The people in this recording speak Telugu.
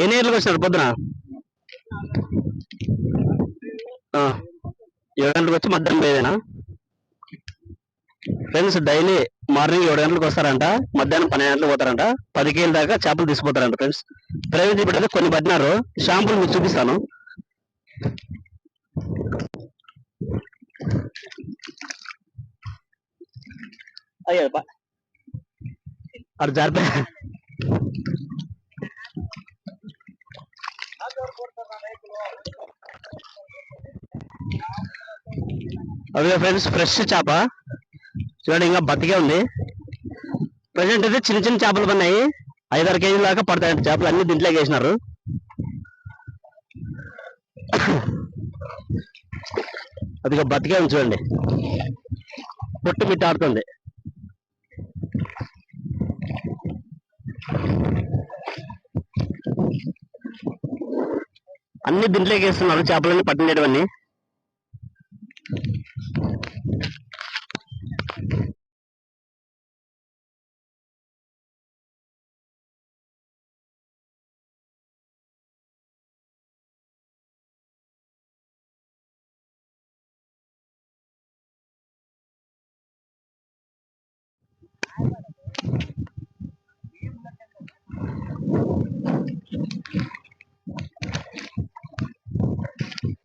ఎన్ని గంటలకు వచ్చినారు పొద్దున? ఆ, ఏడు గంటలకు వచ్చి మధ్యాహ్నం పోయేదేనా ఫ్రెండ్స్ డైలీ మార్నింగ్ ఏడు గంటలకు వస్తారంట మధ్యాహ్నం పన్నెండు గంటలకు పోతారంట పది కేజీల దాకా చేపలు తీసుకుపోతారంట ఫ్రెండ్స్ ప్రైవేట్ ఇప్పుడు కొన్ని పట్టినారు షాంపులు మీకు చూపిస్తాను. అయ్యో అటు జారిపోయా. అదే ఫ్రెండ్స్ ఫ్రెష్ చేప. చూడండి ఇంకా బతికే ఉంది. ప్రజెంట్ అయితే చిన్న చిన్న చేపలు పడినాయి. ఐదారు కేజీల దాకా పడతాయంట చేపలు అన్ని దీంట్లోకి వేసినారు. అదిగా బతికే ఉంది చూడండి. పొట్టు పిట్టి అన్ని దీంట్లోకి వేస్తున్నారు చేపలన్నీ పట్టినవన్నీ